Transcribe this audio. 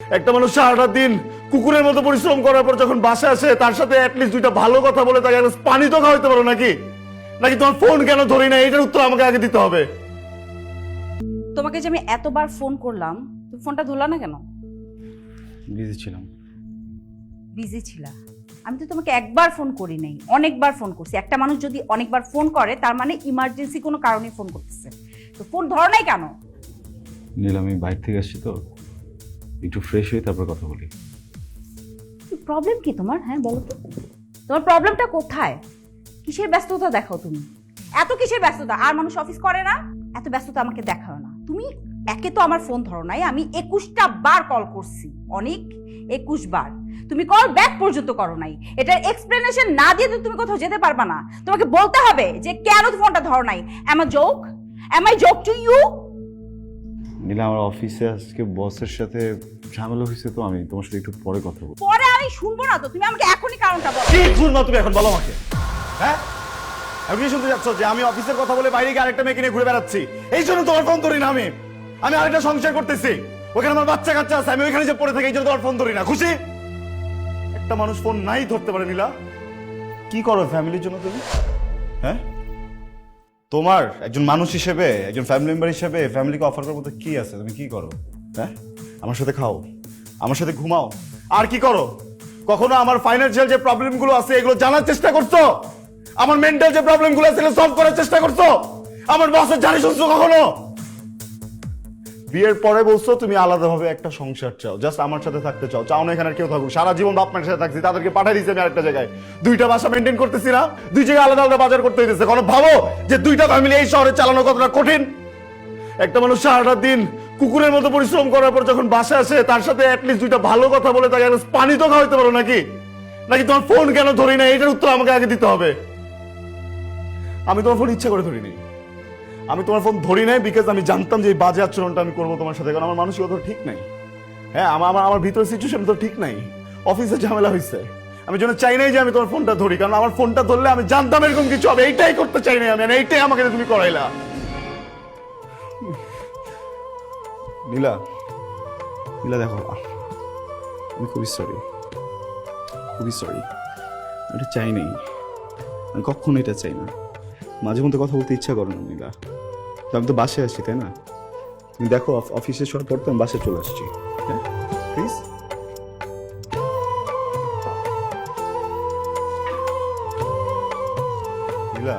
একটা মানুষ সারাটা দিন কুকুরের মতো পরিশ্রম করার পর যখন বাসা আসে তার সাথে অ্যাটলিস্ট দুইটা ভালো কথা বলে তাকে একটা পানি তো খাওয়াইতে পারো নাকি? নাকি তোমার ফোন কেন ধরি না এটার উত্তর আমাকে আগে দিতে হবে। তোমাকে যে আমি এতবার ফোন করলাম তুমি ফোনটা ধরলা না কেন? বিজি ছিলাম। বিজি ছিলা। আমি তো তোমাকে একবার ফোন করি নাই অনেকবার ফোন করছি। একটা মানুষ যদি অনেকবার ফোন করে তার মানে ইমার্জেন্সি কোনো কারণে ফোন করতেছে। তো ফোন ধরো নাই কেন? নীল আমি বাইরে থেকে আসছি তো। একটু ফ্রেশ হয়ে তারপর কথা বলি। প্রবলেম কি তোমার? হ্যাঁ বলো তো। তোমার প্রবলেমটা কোথায়? কিসের ব্যস্ততা দেখাও তুমি? এত কিসের ব্যস্ততা? আর মানুষ অফিস করে না? এত ব্যস্ততা আমাকে দেখাও না। তুমি একে তো আমার ফোন ধরো নাই, আমি একুশটা বার কল করছি। অনেক একুশ বার। তুমি কল ব্যাক পর্যন্ত করো নাই। এটার এক্সপ্লেনেশন না দিয়ে তো তুমি কোথাও যেতে পারবা না। তোমাকে বলতে হবে যে কেন ফোনটা ধরো নাই? Am joke am I joke to you Nila আমার অফিসে আজকে বসের সাথে ঝামেলা হয়েছে তো আমি তোমার সাথে একটু পরে কথা বলব। পরে আমি শুনব না তো তুমি আমাকে এখনই কারণটা বলো। কি শুনবা তুমি এখন বলো আমাকে। হ্যাঁ? আমি শুনতে যাচ্ছ যে আমি অফিসের কথা বলে বাইরে গিয়ে আরেকটা মেয়েকে নিয়ে ঘুরে বেড়াচ্ছি? এই জন্য তোমার ফোন ধরি না আমি। আমি আরেকটা সংসার করতেছি। ওখানে আমার বাচ্চা কাচ্চা আছে আমি ওইখানে যে পড়ে থাকি এই জন্য তোমার ফোন ধরি না। খুশি? একটা মানুষ ফোন নাই ধরতে পারে নীলা। কি করো ফ্যামিলির জন্য তুমি? হ্যাঁ? তোমার একজন মানুষ হিসেবে, একজন ফ্যামিলি মেম্বার হিসেবে ফ্যামিলিকে অফার করার মতো কি আছে? তুমি কি করো? হ্যাঁ? আমার সাথে খাও। আমার সাথে ঘুমাও। আর কি করো? কখনো আমার ফাইন্যান্সিয়াল যে প্রবলেমগুলো আছে, এগুলো জানার চেষ্টা করছ? আমার মেন্টাল যে প্রবলেমগুলো আছে, এগুলো সলভ করার চেষ্টা করছ? আমার বসের জানি শুনছো কখনো? বিয়ের পরে বলছো, তুমি আলাদাভাবে একটা সংসার চাও। জাস্ট আমার সাথে থাকতে চাও। চাও না এখানে কেউ থাকুক। সারা জীবন বাপ মায়ের সাথে থাকছি, তাদেরকে পাঠিয়ে দিয়েছি আমি আরেকটা জায়গায়। দুইটা বাসা মেনটেন করতেছি না, দুই জায়গায় আলাদা আলাদা বাজার করতে হইতেছে। কারণ ভাবো যে দুইটা ফ্যামিলি এই শহরে চালানো কতটা কঠিন? একটা মানুষ সারাটা দিন কুকুরের মতো পরিশ্রম করার পর যখন বাসা আসে, তার সাথে অ্যাটলিস্ট দুইটা ভালো কথা বলে তাকে পানি তো খাওয়াইতে পারো নাকি? নাকি তোমার ফোন কেন ধরি না এটার উত্তর আমাকে আগে দিতে হবে। আমি তোমার ফোন ইচ্ছা করে ধরিনি। আমি তোমার ফোন ধরি নাই বিকজ আমি জানতাম যে এই বাজে আচরণটা আমি করব তোমার সাথে, কারণ আমার মানসিকতা ঠিক নাই। হ্যাঁ আমার আমার আমার ভিতরের সিচুয়েশন তো ঠিক নাই। অফিসে ঝামেলা হয়েছে আমি জন্য চাই নাই যে আমি তোমার ফোনটা ধরি, কারণ আমার ফোনটা ধরলে আমি জানতাম এরকম কিছু হবে। এইটাই করতে চাই নাই আমি এইটাই আমাকে তুমি করাইলা। নীলা নীলা দেখো আমি খুবই সরি খুবই সরি এটা চাই নাই। আমি কখনো এটা চাই না। মাঝে মধ্যে কথা বলতে ইচ্ছা করে না নীলা আমি তো বাসে আসছি তাই না? তুমি দেখো, অফ- অফিসে সব পর তো আমি বাসে চলে আসছি। হ্যাঁ? প্লিজ নীলা